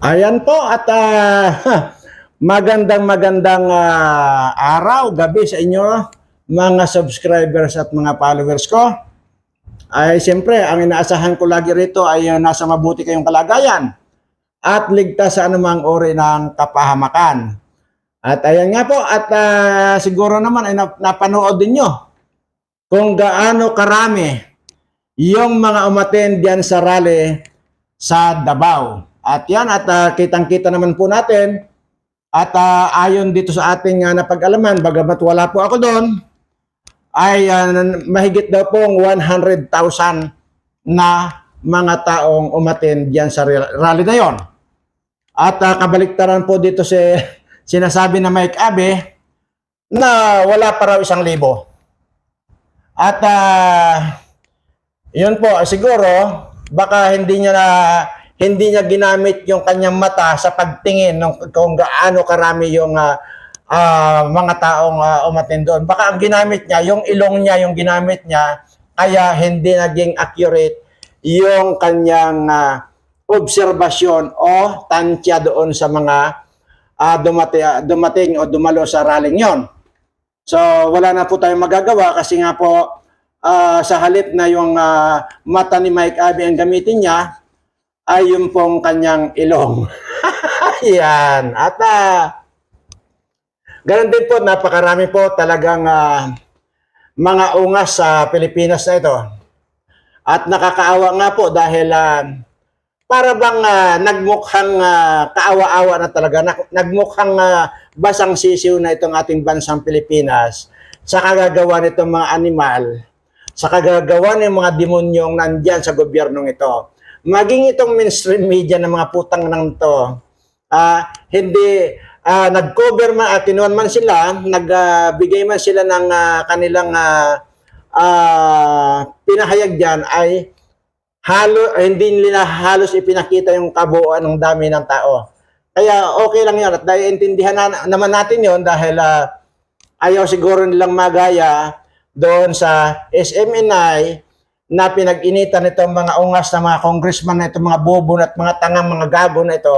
Ayan po at ah, magandang magandang ah, araw, gabi sa inyo mga subscribers at mga followers ko. Ay siyempre, ang inaasahan ko lagi rito ay ah, nasa mabuti kayong kalagayan at ligtas sa anumang uri ng kapahamakan. At ayan nga po, at ah, siguro naman ay nap- napanood din nyo kung gaano karami yung mga umaten diyan sa rally sa Davao. At yan, at ah, kitang-kita naman po natin, at ah, ayon dito sa ating uh, napag-alaman, bagamat wala po ako doon, ay ah, mahigit daw pong 100,000 na mga taong umaten diyan sa rally na yon. At ah, kabaliktaran po dito si sinasabi na Mike Abe na wala pa raw isang libo. At ah, yun po, siguro baka hindi niya na hindi niya ginamit yung kanyang mata sa pagtingin ng kung gaano karami yung ah, ah, mga taong uh, umatin doon. Baka ang ginamit niya, yung ilong niya yung ginamit niya, kaya hindi naging accurate yung kanyang ah, obserbasyon o tansya doon sa mga ah, dumati, ah, dumating o dumalo sa rallying yon. So wala na po tayong magagawa kasi nga po ah, sa halip na yung ah, mata ni Mike Abe ang gamitin niya ay yung pong kanyang ilong. Yan. At ah, ganun din po, napakarami po talagang ah, mga ungas sa Pilipinas na ito. At nakakaawa nga po dahil ah, para bang ah, nagmukhang ah, kaawa-awa na talaga, Nag- nagmukhang ah, basang sisiw na itong ating bansang Pilipinas sa kagagawa nitong mga animal, sa kagagawa ng mga demonyong nandyan sa gobyernong ito. Maging itong mainstream media ng mga putang nang to, ah, hindi ah, nag-cover man at kinuhan man sila, nagbigay man sila ng ah, kanilang ah, ah, pinahayag diyan ay halo hindi nila halos ipinakita yung kabuuan ng dami ng tao. Kaya okay lang yun at dahil intindihan na, naman natin yon dahil ah, ayaw siguro nilang magaya doon sa SMNI na pinag-initan itong mga ungas na mga congressman na itong mga bobo at mga tangang mga gago na ito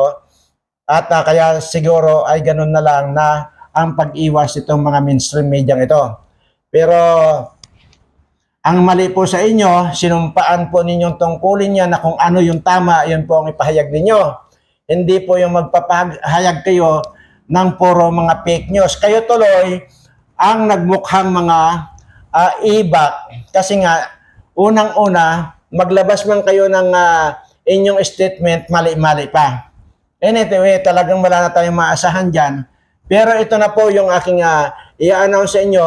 at ah, kaya siguro ay ganun na lang na ang pag-iwas itong mga mainstream media ito. Pero ang mali po sa inyo, sinumpaan po ninyong tungkulin niya na kung ano yung tama, yun po ang ipahayag ninyo. Hindi po yung magpapahayag kayo ng puro mga fake news. Kayo tuloy ang nagmukhang mga ah, ibak. Kasi nga, unang-una, maglabas man kayo ng ah, inyong statement, mali-mali pa. Anyway, talagang wala na tayong maasahan dyan. Pero ito na po yung aking uh, i-announce sa inyo.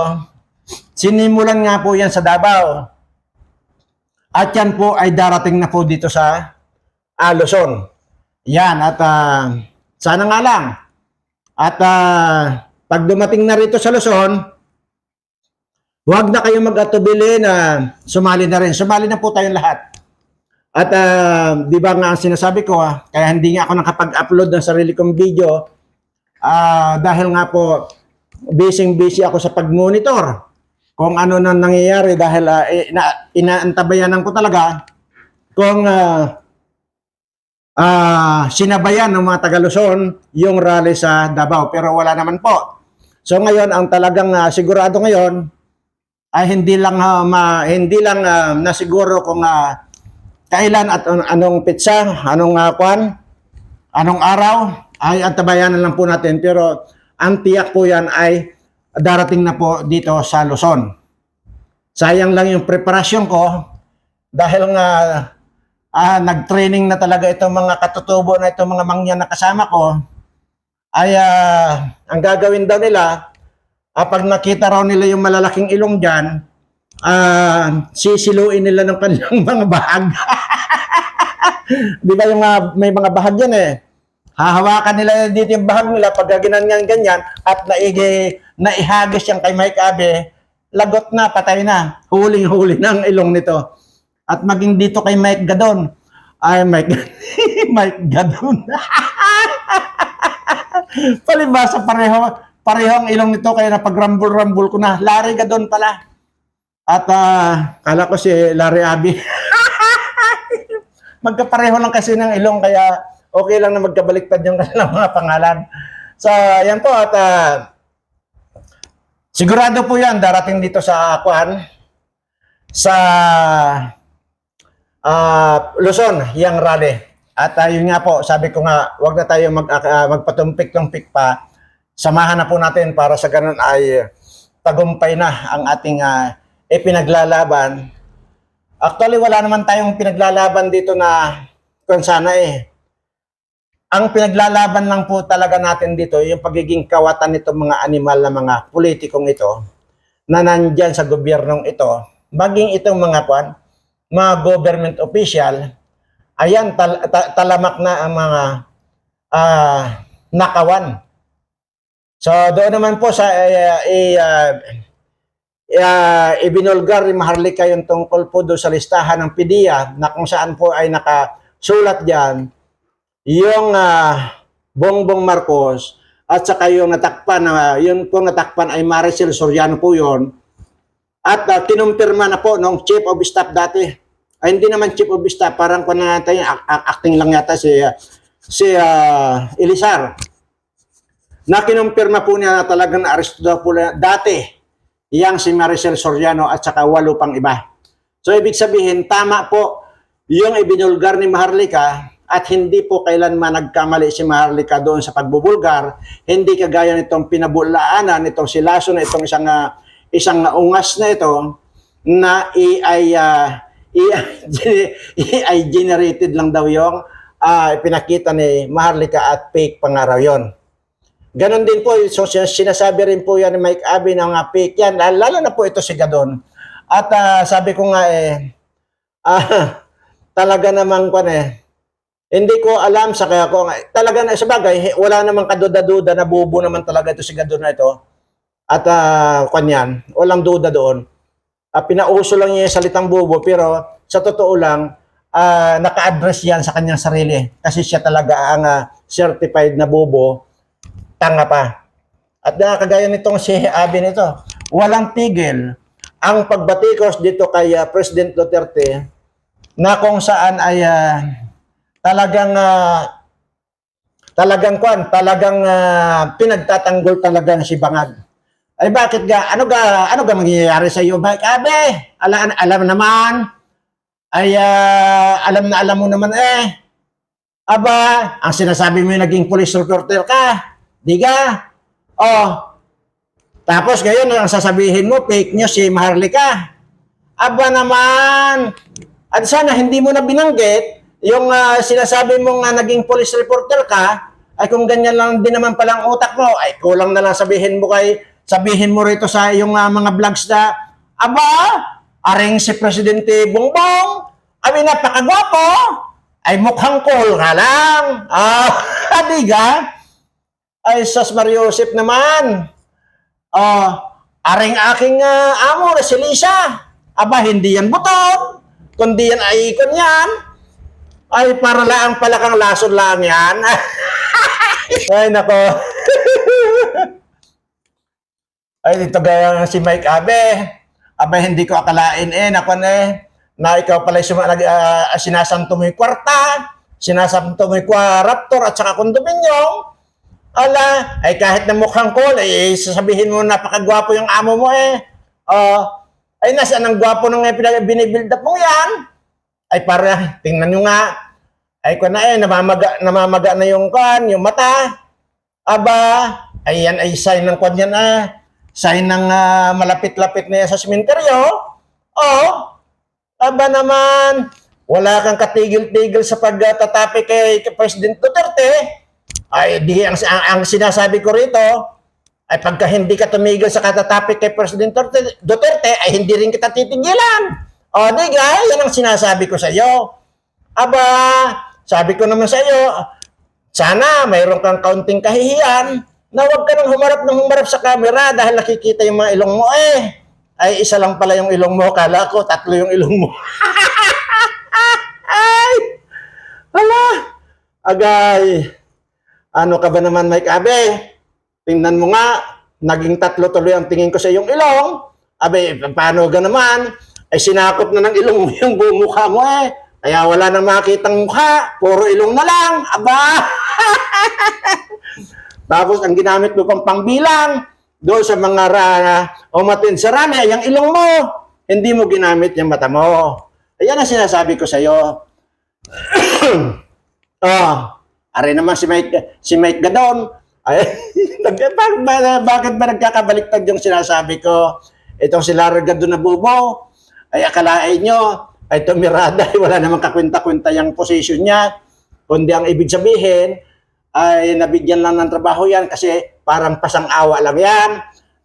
Sinimulan nga po yan sa Davao. At yan po ay darating na po dito sa ah, Luzon. Yan, at ah, sana nga lang. At ah, pag dumating na rito sa Luzon, huwag na kayong mag-atubili na sumali na rin. Sumali na po tayong lahat. At ah, di ba nga ang sinasabi ko, ah, kaya hindi nga ako nakapag-upload ng sarili kong video ah, dahil nga po busy-busy ako sa pag-monitor kung ano nang nangyayari dahil ah, ina- inaantabayanan ko talaga kung ah, ah, sinabayan ng mga taga Luzon yung rally sa Davao pero wala naman po. So ngayon ang talagang ah, sigurado ngayon ay hindi lang ah, ma, hindi lang ah, nasiguro kung ah, kailan at an- anong pitsa, anong uh, kwan, anong araw, ay antabayanan lang po natin. Pero ang tiyak po yan ay darating na po dito sa Luzon. Sayang lang yung preparasyon ko dahil nga ah, nag-training na talaga itong mga katutubo na itong mga mangyan na kasama ko ay ah, ang gagawin daw nila ah, pag nakita raw nila yung malalaking ilong dyan, ah, sisiluin nila ng kanilang mga bahag. Di ba yung mga, may mga bahag yan eh. Hahawakan nila dito yung bahag nila pag ginanyan ganyan at naigi, naihagis yan kay Mike Abe, lagot na, patay na. Huling-huli ng ilong nito. At maging dito kay Mike Gadon. Ay, Mike, Mike Gadon. Palibasa pareho, pareho ang ilong nito kaya napag-rumble-rumble ko na. Larry Gadon pala. At ah, kala ko si Larry Abi. Magkapareho lang kasi ng ilong kaya okay lang na magkabaliktad yung kanilang mga pangalan. So, yan po at ah, sigurado po yan darating dito sa Kwan sa ah, Luzon, yung rally. At ah, yun nga po, sabi ko nga, wag na tayo mag, ah, magpatumpik-tumpik pa. Samahan na po natin para sa ganun ay tagumpay na ang ating ah, ipinaglalaban. Actually, wala naman tayong pinaglalaban dito na kung sana eh. Ang pinaglalaban lang po talaga natin dito, yung pagiging kawatan nitong mga animal na mga politikong ito na nandyan sa gobyernong ito, maging itong mga kwan, mga government official, ayan, tal- ta- talamak na ang mga ah, nakawan. So doon naman po sa uh, ah, uh, ibinulgar ni Maharlika yung tungkol po doon sa listahan ng PDEA na kung saan po ay nakasulat diyan yung ah, Bongbong Marcos at saka yung natakpan na yun po natakpan ay Maricel Soriano po yon at uh, kinumpirma na po nung chief of staff dati. Ay hindi naman chief of staff parang kung natin acting lang yata si ah, si ah, Elisar na kinumpirma po niya na talagang na-arresto daw po dati yang si Maricel Soriano at saka walo pang iba. So ibig sabihin, tama po yung ibinulgar ni Maharlika at hindi po kailanman nagkamali si Maharlika doon sa pagbubulgar. Hindi kagaya nitong pinabulaanan, nitong silaso na itong isang, ah, isang ungas na ito na AI, ah, AI, generated lang daw yung ah, pinakita ni Maharlika at fake pangaraw yon. Ganon din po, so sin- sinasabi rin po yan ni Mike Abe ng mga fake yan, lalo na po ito si Gadon. At ah, sabi ko nga eh, ah, talaga namang kwan eh, hindi ko alam sa kaya ko, talaga na sa bagay, wala namang kaduda-duda na bubo naman talaga ito si Gadon na ito. At ah, kwan yan, walang duda doon. Ah, pinauso lang niya yung salitang bubo, pero sa totoo lang, ah, naka-address yan sa kanyang sarili. Kasi siya talaga ang ah, certified na bubo tanga pa. At uh, kagaya nitong si Abi nito, walang tigil ang pagbatikos dito kay ah, President Duterte na kung saan ay ah, talagang ah, talagang kwan, talagang ah, pinagtatanggol talaga si Bangag. Ay bakit ga ano ga ano ga mangyayari sa iyo Mike Abe? Alam alam naman ay ah, alam na alam mo naman eh. Aba, ang sinasabi mo yung naging police reporter ka. Di ka? Oh. Tapos ngayon, ang sasabihin mo, fake news si Maharlika. Aba naman. At sana hindi mo na binanggit yung ah, sinasabi mo nga naging police reporter ka, ay kung ganyan lang din naman palang utak mo, ay kulang na lang sabihin mo kay, sabihin mo rito sa yung ah, mga vlogs na, aba, aring si Presidente Bongbong, abi napakagwapo, ay mukhang cool ka lang. Ah, di ka? Ay, sus Mariosep naman. Oh, aring aking ah, amo na si Lisa. Aba, hindi yan butot. Kundi yan ay ikon yan. Ay, para lang pala kang lason lang yan. ay, nako. ay, dito gaya si Mike Abe. Aba, hindi ko akalain eh. Nako eh. Na ikaw pala yung suma- nag, ah, sinasanto mo yung kwarta. Sinasanto mo yung raptor at saka kondominium. Ala, ay kahit na mukhang cool, ay sasabihin mo napakagwapo yung amo mo eh. Oh, ay nasaan ang gwapo nung pinag- binibuild up mo yan? Ay para, tingnan nyo nga. Ay ko na eh, namamaga, namamaga na yung kan, yung mata. Aba, ay yan ay sign ng kwan yan ah. Sign ng ah, malapit-lapit na yan sa sementeryo. Oh, aba naman, wala kang katigil-tigil sa pagtatapi kay, kay President Duterte ay di ang, ang, ang sinasabi ko rito ay pagka hindi ka tumigil sa katatapik kay President Duterte, Duterte ay hindi rin kita titigilan. O di ga, yan ang sinasabi ko sa iyo. Aba, sabi ko naman sa iyo, sana mayroon kang kaunting kahihiyan na huwag ka nang humarap ng humarap sa camera dahil nakikita yung mga ilong mo eh. Ay, isa lang pala yung ilong mo. Kala ko, tatlo yung ilong mo. ay! Hala! Agay! Ano ka ba naman, Mike Abe? Tingnan mo nga, naging tatlo tuloy ang tingin ko sa iyong ilong. Abe, paano ka naman? Ay sinakop na ng ilong mo yung buong mukha mo eh. Kaya wala nang makitang mukha, puro ilong na lang. Aba! Tapos ang ginamit mo pang pangbilang, doon sa mga ra, umatin sa rami, ay ang ilong mo, hindi mo ginamit yung mata mo. Ayan ang sinasabi ko sa iyo. oh, are naman si Mike, si Mike Gadon. Ay, bakit ba nagkakabaliktad yung sinasabi ko? Itong si Lara Gadon na bubo, ay akalain nyo, ay tumirada, ay wala namang kakwenta-kwenta yung position niya. Kundi ang ibig sabihin, ay nabigyan lang ng trabaho yan kasi parang pasang-awa lang yan.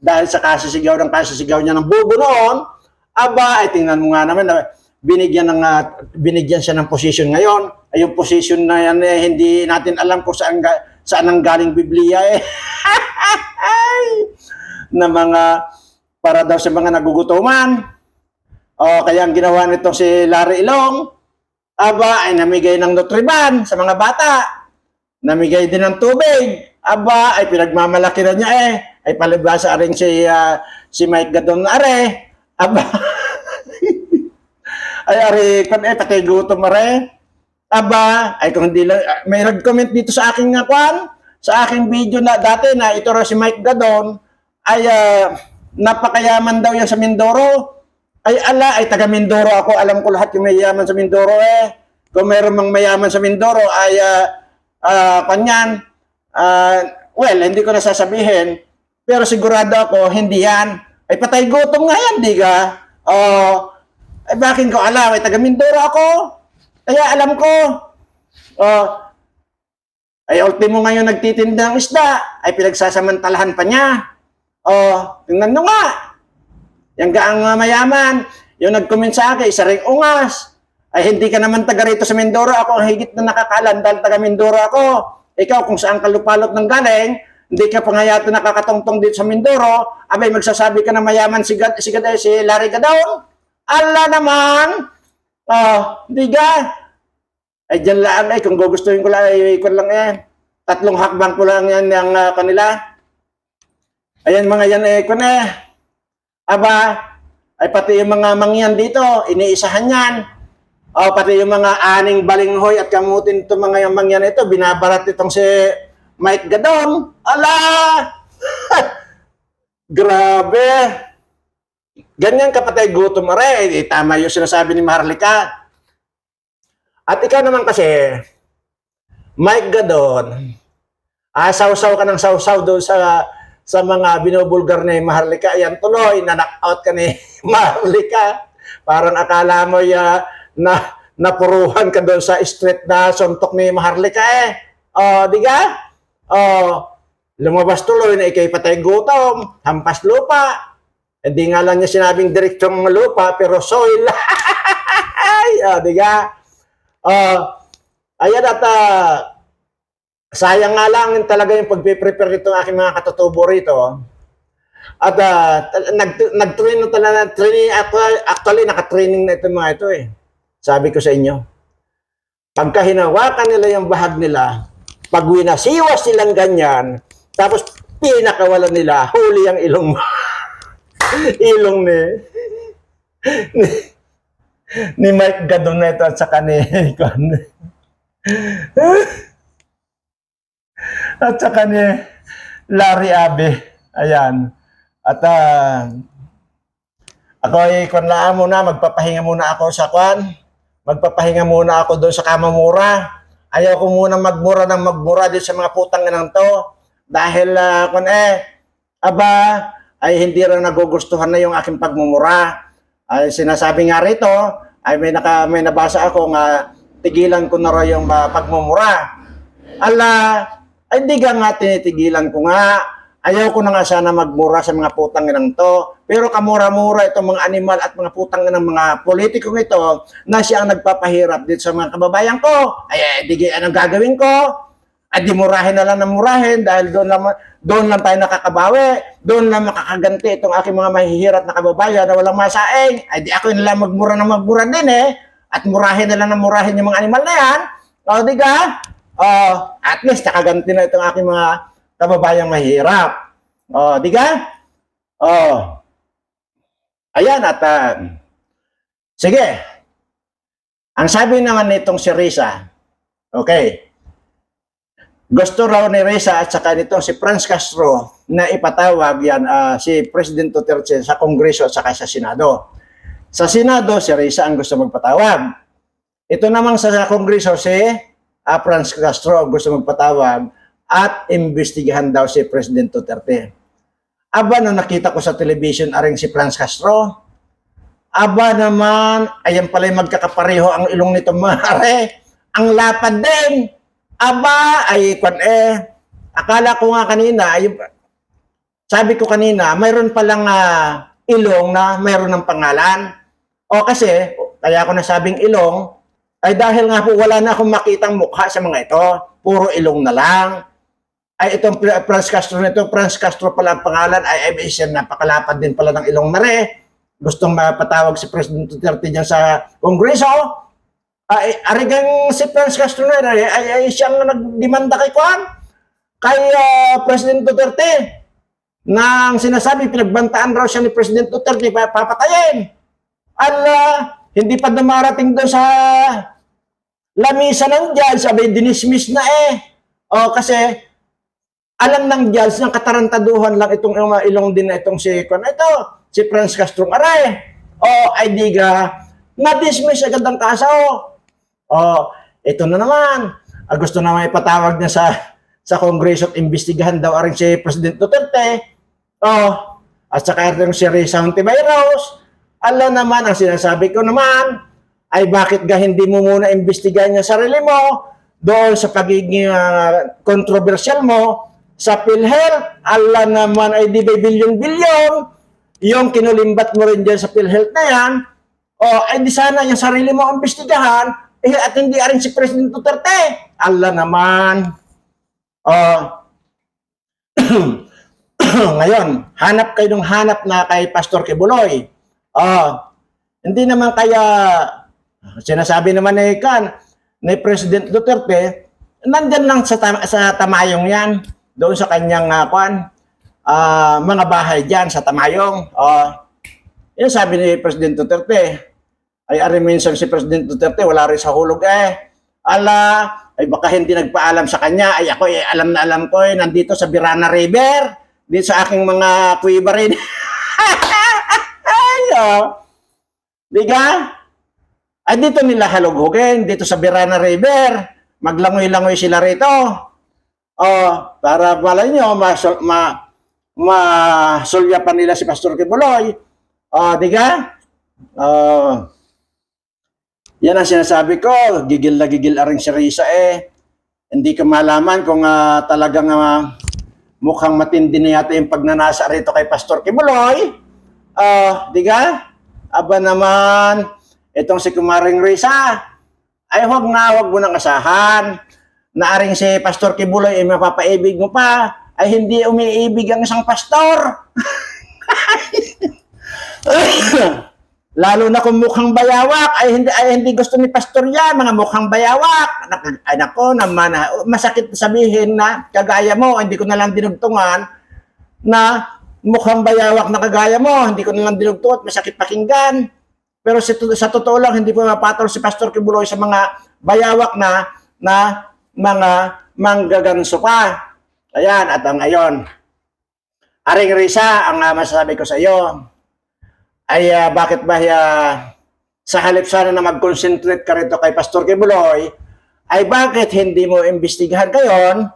Dahil sa kasisigaw ng kasisigaw niya ng bubo noon, aba, ay tingnan mo nga naman, na binigyan ng ah, binigyan siya ng position ngayon. Ay yung position na yan eh, hindi natin alam kung saan ga- saan ang galing Biblia eh. na mga para daw sa mga nagugutuman. O kaya ang ginawa nito si Larry Ilong, aba ay namigay ng Nutriban sa mga bata. Namigay din ng tubig. Aba ay pinagmamalaki na niya eh. Ay palibasa rin si ah, si Mike Gadon are. Aba ay ari kun eh pati gutom are. Aba ay kung hindi lang ah, may nag-comment dito sa aking nga kwan sa aking video na dati na ito raw si Mike Gadon ay ah, napakayaman daw yan sa Mindoro. Ay ala, ay taga Mindoro ako. Alam ko lahat yung mayaman sa Mindoro eh. Kung mayroon mang mayaman sa Mindoro ay ah ah, kanyan. Ah, well, hindi ko na sasabihin. Pero sigurado ako, hindi yan. Ay patay gutom nga yan, di ka? Oh, ay bakit ko alam? Ay taga Mindoro ako. Kaya alam ko. Oh, ay ultimo ngayon nagtitinda ng isda. Ay pinagsasamantalahan pa niya. Oh, tingnan nyo nga. Yung gaang mayaman, yung nag-comment sa akin, isa ring ungas. Ay hindi ka naman taga rito sa Mindoro. Ako ang higit na nakakalan dahil taga Mindoro ako. Ikaw kung saan ka lupalot ng galing, hindi ka pa nga yata nakakatongtong dito sa Mindoro, abay magsasabi ka na mayaman si, Gad, si, Gad, si Larry Gadaon. Ala naman! Oh, hindi ka. Ay dyan lang ay kung gugustuhin ko lang, ay ko lang yan. Tatlong hakbang ko lang yan ng uh, kanila. Ayan mga yan eh, kun eh. Aba, ay pati yung mga mangyan dito, iniisahan yan. O pati yung mga aning balinghoy at kamutin to mga yung mangyan ito, binabarat itong si Mike Gadon. Ala! Grabe! Ganyan kapatay gutom rin. Eh, tama yung sinasabi ni Marlica. At ikaw naman kasi, Mike Gadon, ah, sausaw ka ng sausaw doon sa sa mga binubulgar ni Maharlika. Ayan tuloy, na-knock ka ni Maharlika. Parang akala mo ya, na napuruhan ka doon sa street na suntok ni Maharlika eh. O, di ka? O, lumabas tuloy na ikay patay gutom, hampas lupa. Hindi nga lang niya sinabing direksyong lupa, pero soil. o, di ka? O, ayan at ah, sayang nga lang talaga yung pagpe-prepare nitong aking mga katutubo rito. At uh, nag, nag-train na talaga, training, actually, actually naka-training na itong mga ito eh. Sabi ko sa inyo, pagka hinawakan nila yung bahag nila, pag winasiwas silang ganyan, tapos pinakawalan nila, huli ang ilong mo. ilong ni, ni, ni Mike Gadon na ito at saka ni, at saka ni Larry Abe. Ayan. At ah, ako ay kwan lang muna, magpapahinga muna ako sa kwan. Magpapahinga muna ako doon sa kamamura. Ayaw ko muna magmura ng magmura din sa mga putang ng to. Dahil uh, kwan eh, aba, ay hindi rin nagugustuhan na yung aking pagmumura. Ay sinasabi nga rito, ay may, naka, may nabasa ako nga tigilan ko na raw yung uh, pagmumura. Ala, ay di ka nga tinitigilan ko nga. Ayaw ko na nga sana magmura sa mga putang ng to. Pero kamura-mura itong mga animal at mga putang ng mga politikong ito na siya ang nagpapahirap dito sa mga kababayan ko. Ay, eh, di anong gagawin ko? Ay, di murahin na lang ng murahin dahil doon lang, doon lang tayo nakakabawi. Doon lang makakaganti itong aking mga mahihirap na kababayan na walang masaing. Ay, di ako na lang magmura ng magmura din eh. At murahin na lang ng murahin yung mga animal na yan. O, di ka? Oh, at least nakaganti na itong aking mga kababayang mahirap. Oh, di ka? Oh. Ayan at uh, sige. Ang sabi naman nitong si Risa, okay, gusto raw ni Risa at saka nitong si Franz Castro na ipatawag yan ah, si President Duterte sa Kongreso at saka sa Senado. Sa Senado, si Risa ang gusto magpatawag. Ito namang sa Kongreso, si ah, Franz Castro gusto magpatawag at imbestigahan daw si President Duterte. Aba, nung nakita ko sa television aring si Franz Castro, aba naman, ayan pala magkakapareho ang ilong nito mare. Ang lapad din. Aba, ay kwan eh. Akala ko nga kanina, ay, sabi ko kanina, mayroon palang ah, ilong na mayroon ng pangalan. O kasi, kaya ako nasabing ilong, ay dahil nga po wala na akong makitang mukha sa mga ito. Puro ilong na lang. Ay itong Fr- Franz Castro nito, Franz Castro pala ang pangalan, ay siya napakalapad din pala ng ilong mare. Gustong mapatawag si President Duterte dyan sa Kongreso. Ay, arigang si Franz Castro ay, ay, ay siyang nagdemanda kay Kwan, kay ah, President Duterte. Nang sinasabi, pinagbantaan raw siya ni President Duterte, pa- papatayin. Ala, hindi pa dumarating doon sa lamisa ng judge, sabi, dinismiss na eh. O, kasi, alam ng judge ng katarantaduhan lang itong ilong, ilong din na itong si, kung ito, si Franz Castro Aray. O, ay di ka, na-dismiss agad ang kaso. O, ito na naman. Ah, gusto naman ipatawag niya sa sa Kongreso at imbestigahan daw aring si President Duterte. Oh, at saka itong si Risa Hontiveros. Alam naman, ang sinasabi ko naman, ay bakit ga hindi mo muna imbestigahan yung sarili mo doon sa pagiging ah, controversial mo sa PhilHealth. Alam naman ay di ba bilyon-bilyon yung kinulimbat mo rin dyan sa PhilHealth na yan. O, ay di sana yung sarili mo imbestigahan eh, at hindi rin si President Duterte. Alam naman. Oh, ngayon, hanap kayo ng hanap na kay Pastor Kibuloy. Oh, hindi naman kaya sinasabi naman ni Kan ni President Duterte, nandyan lang sa, tam- sa tamayong yan, doon sa kanyang uh, kwan, ah, mga bahay dyan sa tamayong. Oh, yun sabi ni President Duterte, ay ari minsan si President Duterte wala rin sa hulog eh. Ala, ay baka hindi nagpaalam sa kanya. Ay ako, eh, alam na alam ko eh, nandito sa Birana River. Dito sa aking mga kuiba rin. ay, oh. Di? Ay dito nila halughugin, dito sa Birana River. Maglangoy-langoy sila rito. Oh, para malay nyo, masul, ma, masulya pa nila si Pastor Kibuloy. Oh, di ka? Oh, yan ang sinasabi ko, gigil na gigil aring si Risa eh. Hindi ka malaman kung ah, talagang ah, mukhang matindi na yata yung pagnanasa rito kay Pastor Kibuloy. Ah, di ka? Aba naman, itong si Kumaring Risa, ay huwag na, huwag mo nang asahan. Naaring si Pastor Kibuloy ay mapapaibig mo pa, ay hindi umiibig ang isang pastor. Lalo na kung mukhang bayawak, ay hindi, ay hindi gusto ni pastor yan, mga mukhang bayawak. Nak- Ay nako naman, ah, masakit sabihin na kagaya mo, hindi ko na lang dinugtungan na mukhang bayawak na kagaya mo, hindi ko na lang dinugtungan, masakit pakinggan. Pero sa, sa totoo lang, hindi po mapatol si Pastor Kibuloy sa mga bayawak na na mga manggaganso pa. Ayan, at ang ngayon, Aring Risa, ang ah, masasabi ko sa iyo, ay ah, bakit ba ah, sa halip sana na mag-concentrate ka rito kay Pastor Kibuloy, ay bakit hindi mo imbestigahan kayon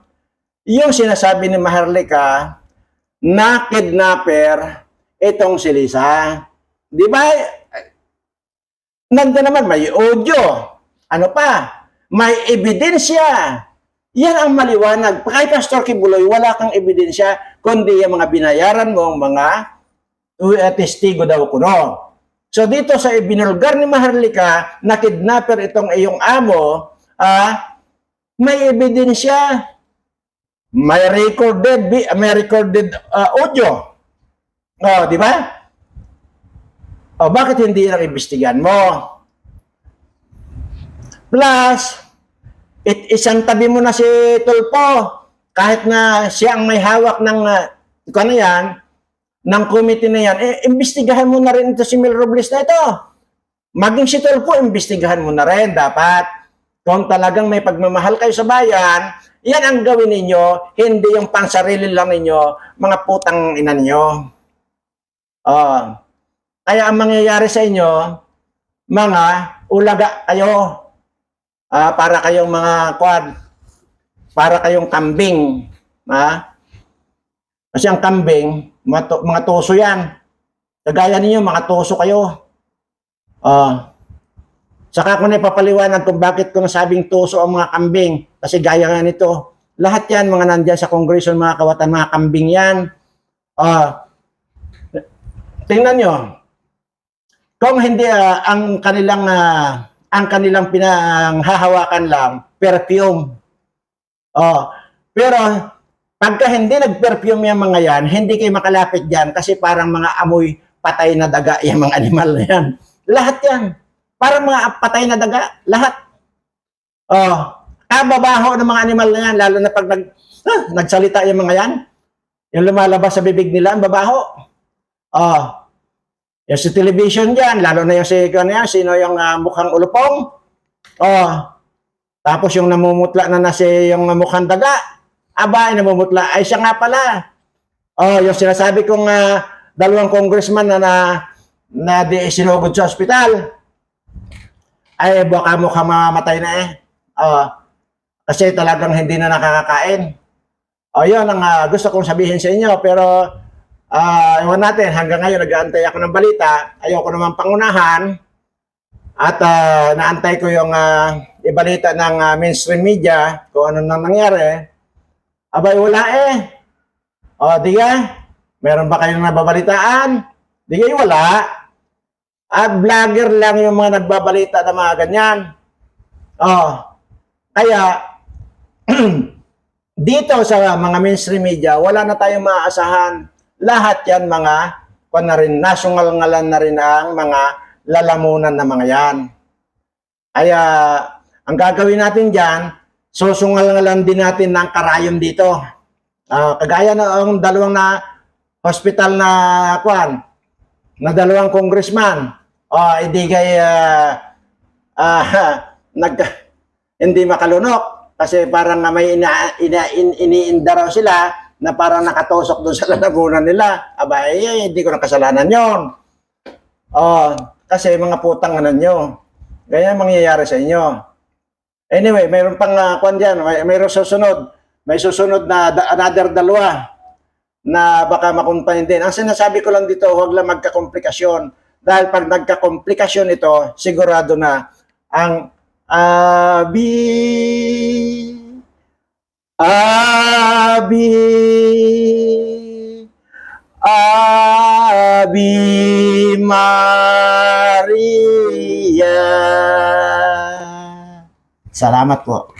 yung sinasabi ni Maharlika na kidnapper itong si Lisa. Di ba? Nandun naman, may audio. Ano pa? May ebidensya. Yan ang maliwanag. Kay Pastor Kibuloy, wala kang ebidensya, kundi yung mga binayaran mo, mga uh, testigo daw kuno. So dito sa ibinulgar ni Maharlika na kidnapper itong iyong amo, ah, may ebidensya. May recorded, may recorded ah, audio. Oh, di ba? O bakit hindi lang imbestigan mo? Plus, it, isang tabi mo na si Tulpo. Kahit na siya ang may hawak ng, uh, ano yan, ng committee na yan, eh, imbestigahan mo na rin ito si Mel Robles na ito. maging si Tulfo, imbestigahan mo na rin dapat. Kung talagang may pagmamahal kayo sa bayan, yan ang gawin ninyo, hindi yung pansarili lang ninyo, mga putang ina ninyo. Oh. Kaya ang mangyayari sa inyo, mga ulaga kayo. Ah, para kayong mga kwad, para kayong kambing. Ha? Kasi ang kambing, mga, to- mga tuso yan. Kagaya ninyo, mga tuso kayo. Ah. Saka ko na ipapaliwanag kung bakit ko nasabing tuso ang mga kambing. Kasi gaya nga nito, lahat yan mga nandyan sa kongreso, mga kawatan, mga kambing yan. Ah. tingnan nyo, kung hindi ah, ang kanilang ah, ang kanilang pinanghahawakan lang perfume. Oh, pero pagka hindi nag-perfume yung mga yan, hindi kayo makalapit diyan kasi parang mga amoy patay na daga yung mga animal na yan. Lahat yan. Parang mga patay na daga, lahat. Oh, kababaho ng mga animal na yan, lalo na pag nag, ah, nagsalita yung mga yan. Yung lumalabas sa bibig nila, ang babaho. Oh, yung si television dyan, lalo na yung si, ano yan, sino yung ah, mukhang ulupong. Oh, tapos yung namumutla na na si yung mukhang daga. Aba, ay namumutla. Ay, siya nga pala. Oh, yung sinasabi kong ah, dalawang congressman na na, na di sinugod sa ospital. Ay, baka mukhang mamatay na eh. Oh, kasi talagang hindi na nakakakain. Oh, yun ang ah, gusto kong sabihin sa inyo. Pero, Ah, iwan natin, hanggang ngayon nag-aantay ako ng balita. Ayoko naman pangunahan. At ah, naantay ko yung ah, ibalita ng ah, mainstream media kung ano nang nangyari. Abay, wala eh. O, di ka? Meron ba kayong nababalitaan? Di wala. At vlogger lang yung mga nagbabalita ng mga ganyan. Oh, kaya, dito sa mga mainstream media, wala na tayong maaasahan lahat yan mga kung na rin, national ngalan na rin ang mga lalamunan na mga yan. Kaya, ang gagawin natin dyan, susungal-ngalan din natin ng karayom dito. Ah, kagaya na ang dalawang na hospital na kwan, na dalawang congressman, oh, hindi kay ah, ah, nag, hindi makalunok kasi parang na may ina, ina, in, iniinda sila na parang nakatusok doon sa lalamunan nila. Aba, eh, hindi ko na kasalanan yon. Oh, kasi mga putang ano nyo. Ganyan mangyayari sa inyo. Anyway, mayroon pang uh, kwan dyan. May, mayroon susunod. May susunod na da- another dalawa na baka makumpahin din. Ang sinasabi ko lang dito, huwag lang magkakomplikasyon. Dahil pag nagkakomplikasyon ito, sigurado na ang abi Abi Abi Maria Salamat po.